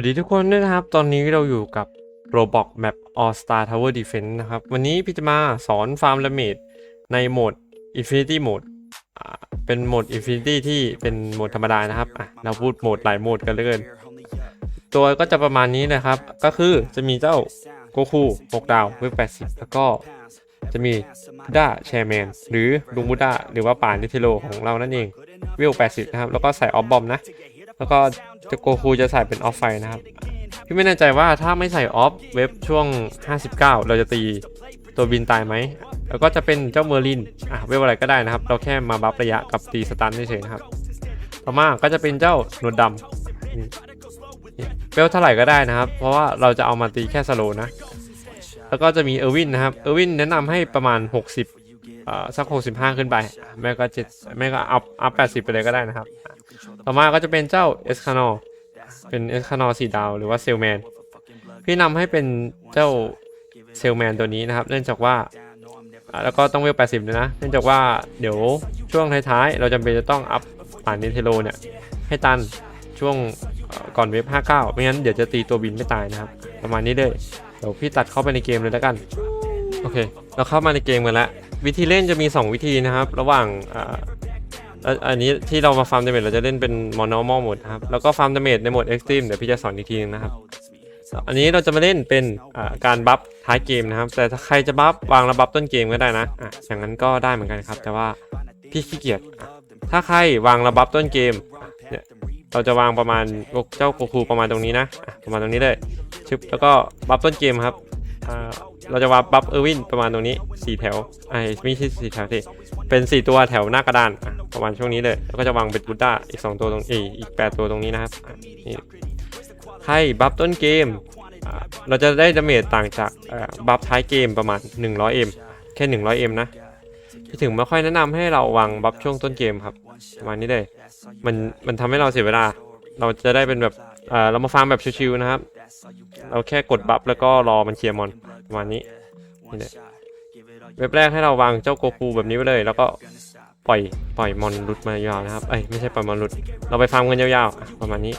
วัสดีทุกคนด้วยนะครับ ตอนนี้เราอยู่กับ Roblox Map All Star Tower Defense นะครับ วันนี้พี่จะมาสอนฟาร์ม a เมดในโหมด Infinity Mode อ่าเป็นโหมด Infinity ที่เป็นโหมดธรรมดานะครับอะเราพูดโหมดหลายโหมดกันเลยกินตัวก็จะประมาณนี้นะครับ ก็คือจะมีเจ้าโกคู6ดาวเวฟ80 แล้วก็จะมีบูด้าแชร์แมนหรือลุงบูด้าหรือว่าป่านนิเทโลของเรานั่นเองเวล80 นะครับ แล้วก็ใส่ออฟบอมนะ แล้วก็ จะโกคูจะใส่เป็นออฟไฟนะครับ พี่ไม่แน่ใจว่าถ้าไม่ใส่ออฟเว็บช่วง 59 เราจะตีตัวบินตายไหม แล้วก็จะเป็นเจ้าเมอร์ลิน อะเว็บอะไรก็ได้นะครับ เราแค่มาบัฟระยะกับตีสตันเฉยๆนะครับ ต่อมาก็จะเป็นเจ้าหนวดดำเวลเท่าไหร่ก็ได้นะครับ เพราะว่าเราจะเอามาตีแค่สโลนะ แล้วก็จะมีเออร์วินนะครับ เออร์วินแนะนำให้ประมาณ 60อ่าสัก65ขึ้นไป แม่ก็เจ็ดแม่ก็อัพอัพ80ไปเลยก็ได้นะครับ ต่อมาก็จะเป็นเจ้าเอสคานอเป็นเอสคานอสีดาวหรือว่าเซลแมนพี่นำให้เป็นเจ้าเซลแมนตัวนี้นะครับ เนื่องจากว่าแล้วก็ต้องเวล80เลยนะ เนื่องจากว่าเดี๋ยวช่วงท้ายๆ เราจำเป็นจะต้องอัพผ่านนิเทโลเนี่ย ให้ตันช่วงก่อนเวฟ59 ไม่งั้นเดี๋ยวจะตีตัวบินไม่ตายนะครับ ประมาณนี้เลย เดี๋ยวพี่ตัดเข้าไปในเกมเลยแล้วกัน โอเค เราเข้ามาในเกมกันแล้ว วิธีเล่นจะมี 2 วิธีนะครับ ระหว่าง แล้วอันนี้ที่เรามาฟาร์มดาเมจเราจะเล่นเป็นมอนอมอลหมดครับ แล้วก็ฟาร์มดาเมจในโหมดเอ็กซ์ตรีมเดี๋ยวพี่จะสอนอีกทีนึงนะครับ อันนี้เราจะมาเล่นเป็นการบัฟท้ายเกมนะครับ แต่ถ้าใครจะบัฟวางระบัฟต้นเกมก็ได้นะอะอย่างนั้นก็ได้เหมือนกันครับ แต่ว่าพี่ขี้เกียจถ้าใครวางระบัฟต้นเกมเนี่ยเราจะวางประมาณเจ้าโกคูประมาณตรงนี้นะ ประมาณตรงนี้เลยชึบแล้วก็บัฟต้นเกมครับ เราจะวางบัฟเออร์วินประมาณตรงนี้สี่แถวไอ้ไม่ใช่สี่แถวสิเป็น4ตัวแถวหน้ากระดานประมาณช่วงนี้เลย แล้วก็จะวางเป็นบูด้าอีก2ตัวตรงเออีก8ตัวตรงนี้นะครับนี่ให้บัฟต้นเกม เราจะได้ดาเมจต่างจากบัฟท้ายเกมประมาณ 100M แค่ 100M นะพี่ถึงไม่ค่อยแนะนำให้เราวางบัฟช่วงต้นเกมครับประมาณนี้เลยมันมันทำให้เราเสียเวลา เราจะได้เป็นแบบอ่อเรามาฟาร์มแบบชิวๆนะครับ เราแค่กดบัฟแล้วก็รอมันเคลียร์มอน ประมาณนี้นี่แหละเว็บแรกให้เราวางเจ้าโกคูแบบนี้ไปเลย แล้วก็ปล่อยปล่อยมอนรุดมายาวนะครับเอ้ยไม่ใช่ปล่อยมอนรุด เราไปฟาร์มกันยาวๆอะประมาณนี้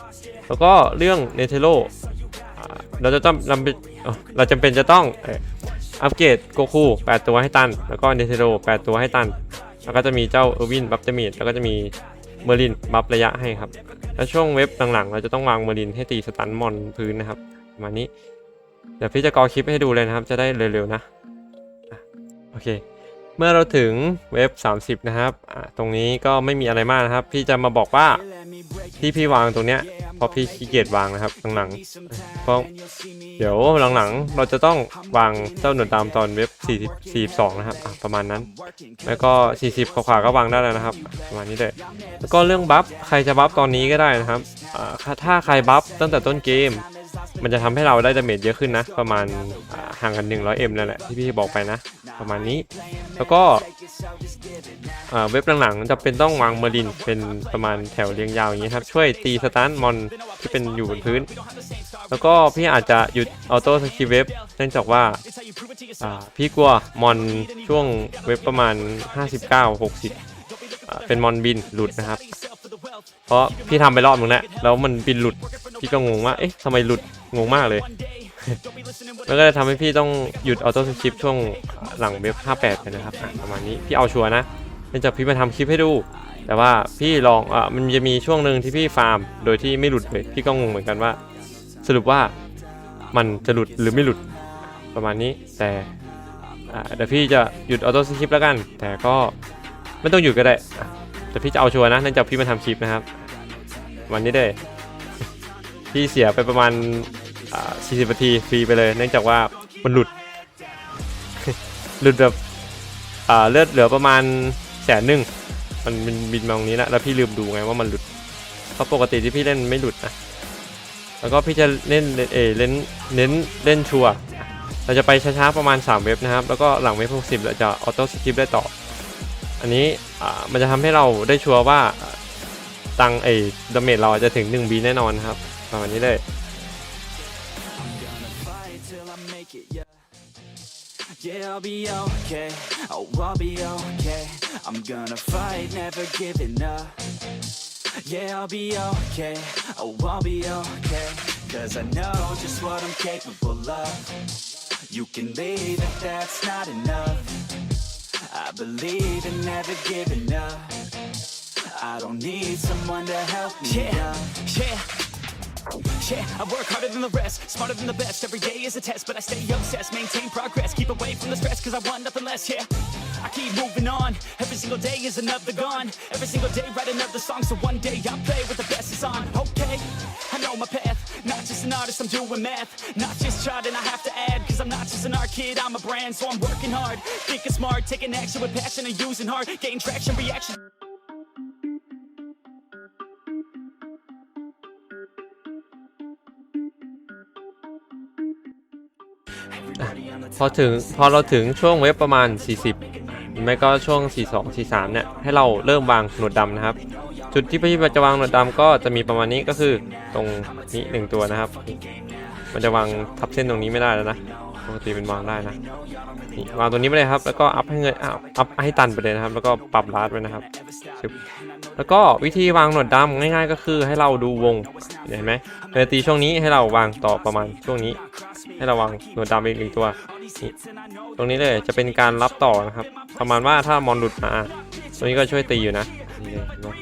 แล้วก็เรื่องเนเธโรเราจะต้องจำเป็นเอ่อเราจำเป็นจะต้องเอ่ออัปเกรดโกคู8ตัวให้ตัน แล้วก็เนเธโร8ตัวให้ตัน แล้วก็จะมีเจ้าเออร์วินบัฟเตมีดแล้วก็จะมีเมอร์ลินบัฟระยะให้ครับ แล้วช่วงเว็บหลังๆ เราจะต้องวางเมอร์ลินให้ตีสตันมอนพื้นนะครับประมาณนี้เดี๋ยวพี่จะกอคลิปให้ดูเลยนะครับ จะได้เร็วๆนะโอเค เมื่อเราถึงเว็บ 30 นะครับตรงนี้ก็ไม่มีอะไรมากนะครับ พี่จะมาบอกว่าที่พี่วางตรงเนี้ยเพราะพี่ขี้เกียจวางนะครับหลังๆเพราะเดี๋ยวหลังๆ เราจะต้องวางเจ้าหนวดดำตอนเว็บ40 42นะครับประมาณนั้น แล้วก็ 40 ขวาๆก็วางได้แล้วนะครับ ประมาณนี้เลยแล้วก็เรื่องบัฟใครจะบัฟตอนนี้ก็ได้นะครับถ้าใครบัฟตั้งแต่ต้นเกม มันจะทำให้เราได้ดาเมจเยอะขึ้นนะ ประมาณอ่าห่างกัน 100m นั่นแหละที่พี่บอกไปนะ ประมาณนี้ แล้วก็เว็บหลังๆจะเป็นต้องวางเมอรินเป็นประมาณแถวเรียงยาวอย่างนี้ครับ ช่วยตีสตาร์ทมอนที่เป็นอยู่บนพื้น แล้วก็พี่อาจจะหยุดออโต้สกิปเว็บเนื่องจากว่าพี่กลัวมอนช่วงเว็บประมาณ 59 60อ่าเป็นมอนบินหลุดนะครับ เพราะพี่ทำไปรอบนึงแล้วแล้วมันบินหลุด พี่ก็งงว่า เอ๊ะทำไมหลุด งงมากเลย แล้วก็เลยทำให้พี่ต้องหยุดออโต้สคริปช่วงหลังเว็บ58ไปนะครับอะประมาณนี้ พี่เอาชัวร์นะเนื่องจากพี่มาทำคลิปให้ดู แต่ว่าพี่ลองอะมันจะมีช่วงหนึ่งที่พี่ฟาร์ม โดยที่ไม่หลุดเลย พี่ก็งงเหมือนกันว่า สรุปว่ามันจะหลุดหรือไม่หลุดประมาณนี้ แต่อะเดี๋ยวพี่จะหยุดออโต้สคริปแล้วกัน แต่ก็ไม่ต้องหยุดก็ได้แต่พี่จะเอาชัวร์นะเนื่องจากพี่มาทำคลิปนะครับ วันนี้เล ยพี่เสียไปประมาณ 40นาทีฟรีไปเลย เนื่องจากว่ามันหลุด หลุดแบบเลือดเหลือประมาณแสนหนึ่งมันบินมาตรงนี้แล้วแล้วพี่ลืมดูไงว่ามันหลุดเพราะปกติที่พี่เล่นไม่หลุดนะแล้วก็พี่จะเล่นเอเล่นเน้นเล่นชัวเราจะไปช้าๆประมาณ 3 เว็บนะครับ แล้วก็หลังเว็บ60เราจะออโต้สกิปได้ต่อ อันนี้มันจะทำให้เราได้ชัวร์ว่าตังไอ้ดาเมจเราจะถึง 1 บีแน่นอนครับ ประมาณนี้เลย Yeah, I'll be okay. Oh, I'll be okay. I'm gonna fight, never giving up. Yeah, I'll be okay. Oh, I'll be okay. Cause I know just what I'm capable of. You can leave if that's not enough. I believe in never giving up. I don't need someone to help me Yeah, up. yeah. Yeah, I work harder than the rest, smarter than the best. Every day is a test, but I stay obsessed, maintain progress, keep away from the stress, cause I want nothing less. Yeah, I keep moving on. Every single day is another gone. Every single day, write another song, so one day I'll play with the best is on. Okay, I know my path. Not just an artist, I'm doing math. Not just charting, I have to add, cause I'm not just an art kid, I'm a brand, so I'm working hard. Thinking smart, taking action with passion and using heart. Gain traction, reaction. พอถึงพอเราถึงช่วงเว็บประมาณ 40 ไม่ก็ช่วง 42 43 เนี่ย ให้เราเริ่มวางหนวดดำนะครับ จุดที่พี่จะวางหนวดดำก็จะมีประมาณนี้ก็คือตรงนี้หนึ่งตัวนะครับ มันจะวางทับเส้นตรงนี้ไม่ได้แล้วนะ กติเป็นวางได้นะนี่วางตรงนี้ไปเลยครับ แล้วก็อัพให้เงยอัพอัพให้ตันไปเลยนะครับ แล้วก็ปรับลาดไว้นะครับ แล้วก็วิธีวางหนวดดำง่าย ๆ ก็คือให้เราดูวงเห็นไหมดนตรีช่วงนี้ให้เราวางต่อประมาณช่วงนี้ ให้เราวางหนวดดำอีกหนึ่งตัวนี่ตรงนี้เลยจะเป็นการรับต่อนะครับ ประมาณว่าถ้ามอนหลุดมาตรงนี้ก็ช่วยตีอยู่นะนี่เลย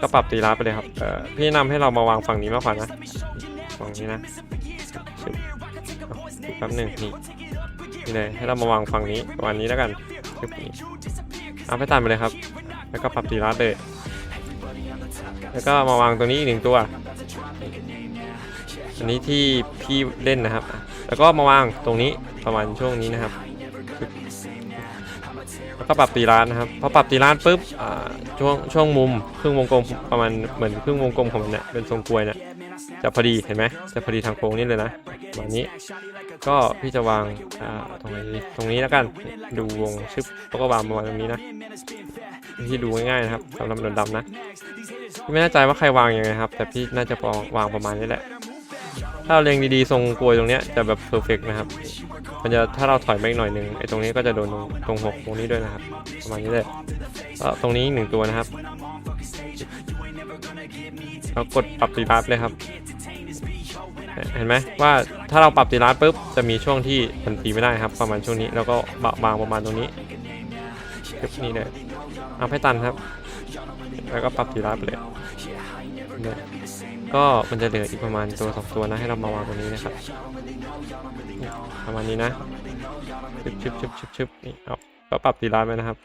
ก็ปรับตีลาดไปเลยครับพี่แนะนำให้เรามาวางฝั่งนี้มากกว่านะฝั่งนี้นะ แป๊บหนึ่งนี่นี่เลยให้เรามาวางฝั่งนี้ประมาณนี้แล้วกันชึบนี่เอาไปตันไปเลยครับ แล้วก็ปรับตีลาดเลย แล้วก็มาวางตรงนี้อีกหนึ่งตัวอันนี้ที่พี่เล่นนะครับ แล้วก็มาวางตรงนี้ประมาณช่วงนี้นะครับ แล้วก็ปรับตีร้านนะครับ พอปรับตีร้านปุ๊บช่วงช่วงมุมครึ่งวงกลมประมาณเหมือนครึ่งวงกลมของมันเนี่ยเป็นทรงกลวยเนี่ย จะพอดีเห็นไหมจะพอดีทางโค้งนี่เลยนะประมาณนี้ ก็พี่จะวางอ่าตรงนี้ตรงนี้แล้วกันดูวงชึบแล้วก็วางประมาณตรงนี้นะที่ดูง่ายๆนะครับสำหรับหนดำนะพี่ไม่แน่ใจว่าใครวางยังไงครับ แต่พี่น่าจะวางประมาณนี้แหละถ้าเราเล็งดีๆ ทรงกลวยตรงเนี้ยจะแบบเพอร์เฟกนะครับ มันจะถ้าเราถอยไปอีกหน่อยหนึ่งไอ้ตรงนี้ก็จะโดนตรงหกตรงนี้ด้วยนะครับ ประมาณนี้เลยแล้วตรงนี้หนึ่งตัวนะครับเรากดปรับตีราฟเลยครับ เห็นไหมว่าถ้าเราปรับตีราฟปุ๊บจะมีช่วงที่มันตีไม่ได้ครับ ประมาณช่วงนี้แล้วก็บะบางประมาณตรงนี้ปึ๊บนี่เลยเอาให้ตันครับ แล้วก็ปรับตีราฟไปเลยเนี่ยก็มันจะเหลืออีกประมาณตัวสองตัวนะให้เรามาวางตรงนี้นะครับประมาณนี้นะชึบชึบชึบชึบชึบนี่เอาก็ปรับตีร้านไว้นะครับ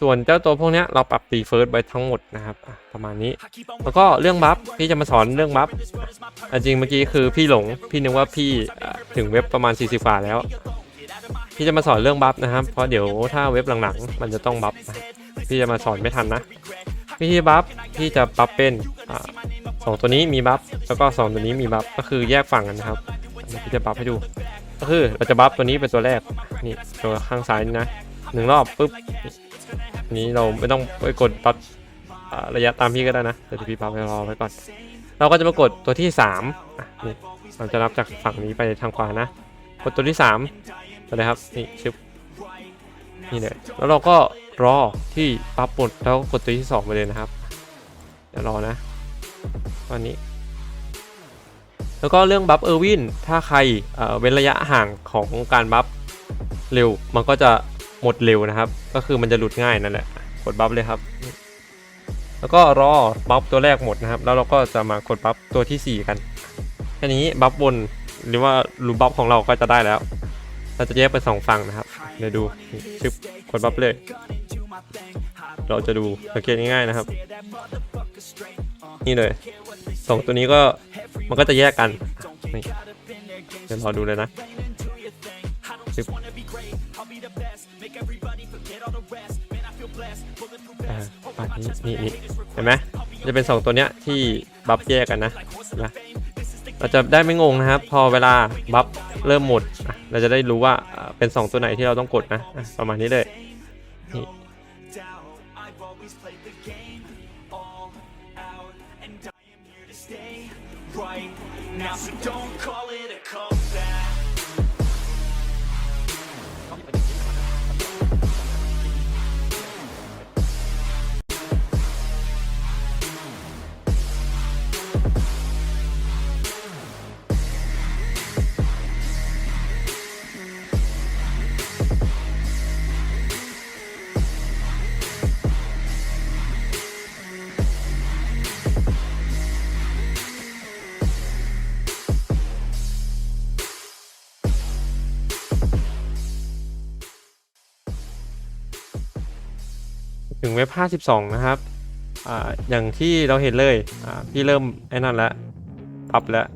ส่วนเจ้าตัวพวกนี้เราปรับตีเฟิร์สไว้ทั้งหมดนะครับประมาณนี้ แล้วก็เรื่องบัฟพี่จะมาสอนเรื่องบัฟจริงเมื่อกี้คือพี่หลงพี่นึกว่าพี่ถึงเว็บประมาณ 40ฝ่าแล้ว พี่จะมาสอนเรื่องบัฟนะครับ เพราะเดี๋ยวถ้าเว็บหลังๆ มันจะต้องบัฟพี่จะมาสอนไม่ทันนะวิธีบัฟพี่จะบัฟเป็นอสองตัวนี้มีบัฟแล้วก็สองตัวนี้มีบัฟก็คือแยกฝั่งกันนะครับพี่จะบัฟให้ดู ก็คือเราจะบัฟตัวนี้เป็นตัวแรกนี่ตัวข้างซ้ายนี่นะหนึ่งรอบปุ๊บ นี้เราไม่ต้องไปกดบัฟอ่าระยะตามพี่ก็ได้นะเดี๋ยวพี่บัฟให้รอไว้ก่อน เราก็จะมากดตัวที่สามอะนี่เราจะนับจากฝั่งนี้ไปทางขวานะ กดตัวที่สามไปเลยครับนี่ชึบนี่เลยแล้วเราก็รอที่ปั๊บปลดแล้วกดตัวที่สองไปเลยนะครับเดี๋ยวรอนะตอนนี้ แล้วก็เรื่องบัฟเออร์วินถ้าใครเว้นระยะห่างของการบัฟเร็วมันก็จะ หมดเร็วนะครับ ก็คือมันจะหลุดง่ายนั่นแหละ กดบัฟเลยครับ แล้วก็รอบัฟตัวแรกหมดนะครับ แล้วเราก็จะมากดบัฟตัวที่สี่กัน แค่นี้บัฟบนหรือว่ารูบัฟของเราก็จะได้แล้ว เราจะแยกเป็นสองฝั่งนะครับ เดี๋ยวดูชึบกดบัฟเลย เราจะดูสังเกตง่ายๆนะครับ นี่เลยสองตัวนี้ก็มันก็จะแยกกัน เดี๋ยวรอดูเลยนะชึบ อ่าปัดนี้นี่นี่เห็นไหมจะเป็นสองตัวเนี้ยที่บัฟแยกกันนะนะเราจะได้ไม่งงนะครับ พอเวลาบัฟเริ่มหมดเราจะได้รู้ว่าเป็นสองตัวไหนที่เราต้องกดนะประมาณนี้เลยนี่ right now. So don't call it a comeback. ถึงเว็บ 52 นะครับออย่างที่เราเห็นเลยพี่เริ่มไอ้นั่นแล้วปรับแล้ว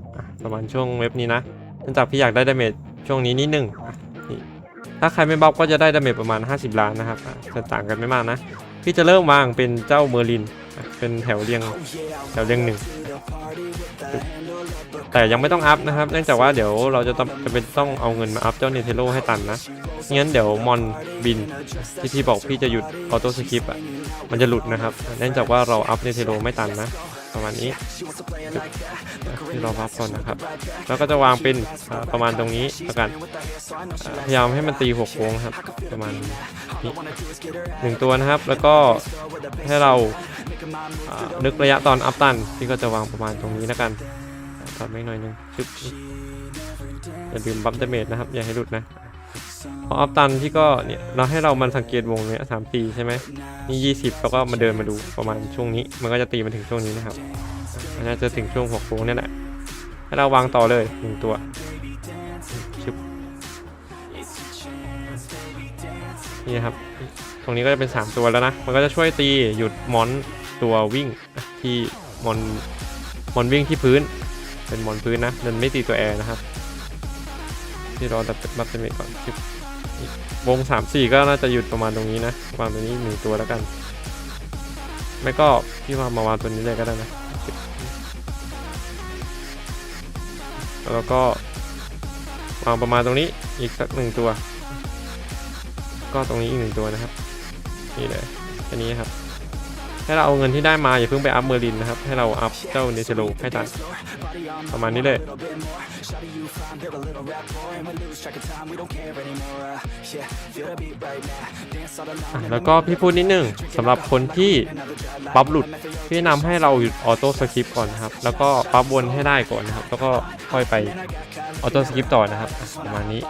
ประมาณช่วงเว็บนี้นะเนื่องจากพี่อยากได้ดาเมจช่วงนี้นิดนึงนถ้าใครไม่บัฟก็จะได้ดาเมจประมาณ 50 ล้านนะครับจะต่างกันไม่มากนะ พี่จะเริ่มวางเป็นเจ้าเมอร์ลิน เป็นแถวเรียงแถวเรียงหนึ่ง แต่ยังไม่ต้องอัพนะครับ เนื่องจากว่าเดี๋ยวเราจะต้องจะเป็นต้องเอาเงินมาอัพเจ้าเนเธโรให้ตันนะ งั้นเดี๋ยวมอนบินที่พี่บอกพี่จะหยุดออโต้สคริปต์อะ มันจะหลุดนะครับ เนื่องจากว่าเราอัพเนเธโรไม่ตันนะ ประมาณนี้ที่เราอัพก่อนนะครับ แล้วก็จะวางเป็นประมาณตรงนี้แล้วกัน พยายามให้มันตีหัวโค้งครับ ประมาณนี้หนึ่งตัวนะครับ แล้วก็ให้เราอ่านึกระยะตอนอัพตัน พี่ก็จะวางประมาณตรงนี้แล้วกัน ถอดไม่หน่อยหนึงชึบอย่าลืมบัฟดเมจนะครับ อย่าให้หลุดนะพออัพตันที่ก็เนี่ยเราให้เรามันสังเกตวงเนี้ยสามตีใช่ไหมนี่ยี่สิบแล้วก็มาเดินมาดูประมาณช่วงนี้ มันก็จะตีมาถึงช่วงนี้นะครับมันน่าจะถึงช่วงหัวโค้งเนี่ยแหละให้เราวางต่อเลยหนึ่งตัวชึบนี่ครับ ตรงนี้ก็จะเป็น 3 ตัวแล้วนะ มันก็จะช่วยตีหยุดมอนตัววิ่งที่มอนมอนวิ่งที่พื้น เป็นมอนพื้นนะมันไม่ตีตัวแอร์นะครับ ที่รอดับบัตเตอร์เมก่อนวงสามสี่ก็น่าจะหยุดประมาณตรงนี้นะวางตัวนี้หนึ่งตัวแล้วกัน ไม่ก็พี่วางมาวางตัวนี้เลยก็ได้นะ แล้วก็วางประมาณตรงนี้อีกสักหนึ่งตัว ก็ตรงนี้อีกหนึ่งตัวนะครับ นี่เลยแค่นี้ครับ ให้เราเอาเงินที่ได้มาอย่าเพิ่งไปอัพเมอร์ลินนะครับ ให้เราอัพเจ้าเนเชโรให้ตันประมาณนี้เลย แล้วก็พี่พูดนิดนึงสำหรับคนที่ปั๊บหลุดพี่แนะนำให้เราหยุดออโต้สคริปก่อนนะครับ แล้วก็ปั๊บวนให้ได้ก่อนนะครับ แล้วก็ค่อยไปออโต้สคริปต่อนะครับประมาณนี้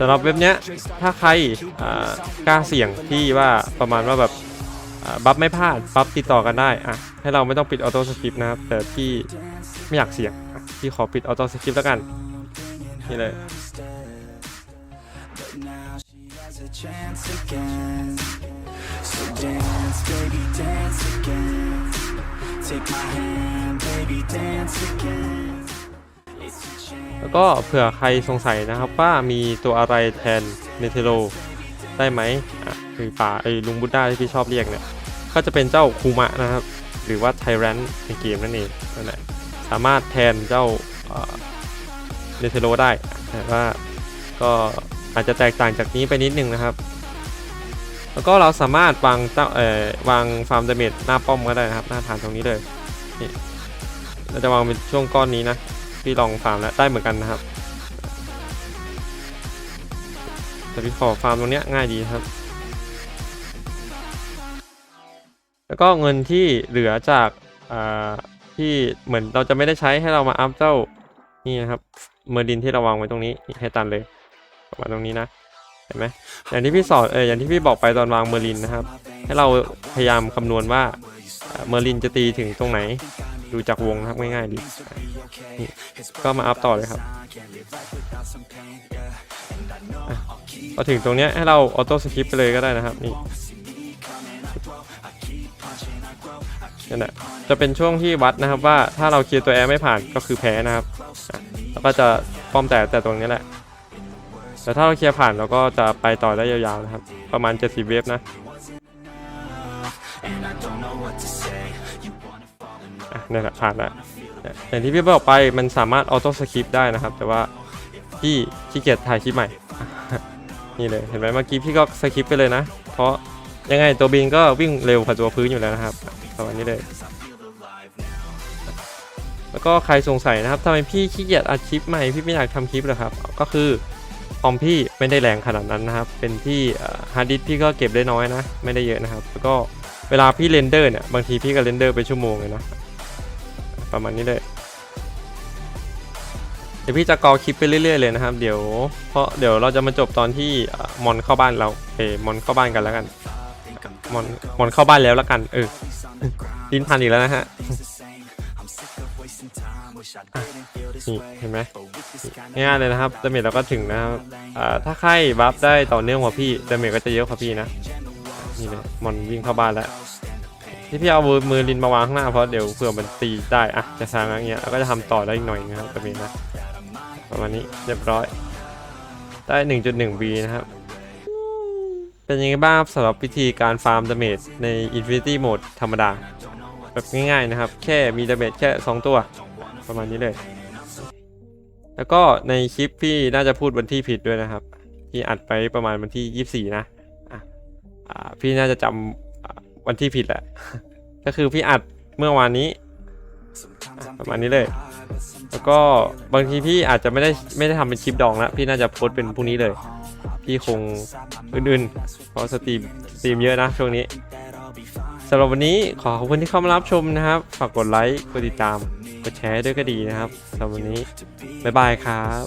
สำหรับเว็บเนี้ยถ้าใครอ่ากล้าเสี่ยงที่ว่าประมาณว่าแบบบัฟไม่พลาดบัฟติดต่อกันได้อะให้เราไม่ต้องปิดออโต้สคริปต์นะครับแต่ที่ไม่อยากเสี่ยงอะพี่ขอปิดออโต้สคริปต์แล้วกันนี่เลย แล้วก็เผื่อใครสงสัยนะครับว่ามีตัวอะไรแทนเนเธโร ได้ไหมอะคือป่าไอ้ลุงบุดด้าที่พี่ชอบเรียกเนี่ยก็จะเป็นเจ้าคูมะนะครับ หรือว่าไทแรนในเกมนั่นเองนั่นแหละสามารถแทนเจ้าเนเธโรได้แต่ว่าก็อาจจะแตกต่างจากนี้ไปนิดนึงนะครับ แล้วก็เราสามารถวางเจ้าเอ่อวางฟาร์มดาเมจหน้าป้อมก็ได้นะครับ หน้าฐานตรงนี้เลยนี่เราจะวางเป็นช่วงก้อนนี้นะพี่ลองฟาร์มแล้วได้เหมือนกันนะครับ แต่พี่ขอฟาร์มตรงเนี้ยง่ายดีครับ แล้วก็เงินที่เหลือจากอ่าที่เหมือนเราจะไม่ได้ใช้ให้เรามาอัพเจ้านี่นะครับเมอร์ดินที่เราวางไว้ตรงนี้ให้ตันเลยประมาณตรงนี้นะเห็นไหมอย่างที่พี่สอนเอออย่างที่พี่บอกไปตอนวางเมอร์ลินนะครับ ให้เราพยายามคำนวณว่า เมอร์ลินจะตีถึงตรงไหน ดูจากวงนะครับง่ายๆดีนี่ก็มาอัพต่อเลยครับพอถึงตรงเนี้ยให้เราออโต้สคริปไปเลยก็ได้นะครับนี่นั่นแหละจะเป็นช่วงที่วัดนะครับว่าถ้าเราเคลียร์ตัวแอร์ไม่ผ่านก็คือแพ้นะครับแล้วก็จะป้อมแต่แต่ตรงนี้แหละแต่ถ้าเราเคลียร์ผ่านเราก็จะไปต่อได้ยาวๆนะครับ ประมาณ70เวฟนะ อะนี่นแหละผ่านล้วอย่างที่พี่บอกไปมันสามารถออโต้สคริปได้นะครับ แต่ว่าพี่ขี้เกียจถ่ายคลิปใหม่ นี่เลยเห็นไหมเมื่อกี้พี่ก็สคริปไปเลยนะ เพราะยังไงตัวบินก็วิ่งเร็วกว่าตัวพื้นอยู่แล้วนะครับประมาณนี้เลย แล้วก็ใครสงสัยนะครับทำไมพี่ขี้เกียจอัดคลิปใหม่พี่ไม่อยากทำคลิปเหรอครับ ก็คือคอมพี่ไม่ได้แรงขนาดนั้นนะครับ เป็นที่ฮาร์ดดิสพี่ก็เก็บได้น้อยนะ ไม่ได้เยอะนะครับ แล้วก็เวลาพี่เรนเดอร์เนี่ย บางทีพี่ก็เรนเดอร์ไปชั่วโมงเลยนะ ประมาณนี้เลย เดี๋ยวพี่จะกอคลิปไปเรื่อยๆเลยนะครับ เดี๋ยวเพราะเดี๋ยวเราจะมาจบตอนที่มอนเข้าบ้านเราเอมอนเข้าบ้านกันแล้วกันมอนมอนเข้าบ้านแล้วแล้วกัน เออลิ้นพันอีกแล้วนะฮะนี่เห็นไหมง่ายเลยนะครับดาเมจเราก็ถึงนะครับถ้าใครบัฟได้ต่อเนื่องกว่าพี่ดาเมจก็จะเยอะกว่าพี่นะนี่เลยมอนวิ่งเข้าบ้านแล้ว ที่พี่เอามือมือลินมาวางข้างหน้าเพราะเดี๋ยวเผื่อมันตีได้อะจะสร้างอะไรเงี้ยแล้วก็จะทำต่อได้อีกหน่อยนะครับดาเมจนะประมาณนี้เรียบร้อย ได้ 1.1 B นะครับ เป็นยังไงบ้างครับสำหรับวิธีการฟาร์มดาเมจใน Infinity Mode ธรรมดา แบบง่ายๆนะครับ แค่มีดาเมจแค่ 2 ตัว ประมาณนี้เลย แล้วก็ในคลิปพี่น่าจะพูดวันที่ผิดด้วยนะครับ พี่อัดไปประมาณวันที่ 24 นะ อะอ่าพี่น่าจะจำ วันที่ผิดแหละ ก็คือพี่อัดเมื่อวานนี้ประมาณนี้เลย แล้วก็บางทีพี่อาจจะไม่ได้ไม่ได้ทำเป็นคลิปดองแล้วพี่น่าจะโพสเป็นพรุ่งนี้เลย พี่คงอื่นๆ เพราะสตรีมสตรีมเยอะนะช่วงนี้สำหรับวันนี้ขอขอบคุณที่เข้ามารับชมนะครับ ฝากกดไลค์กดติดตาม กดแชร์ด้วยก็ดีนะครับสำหรับวันนี้ บ๊ายบายครับ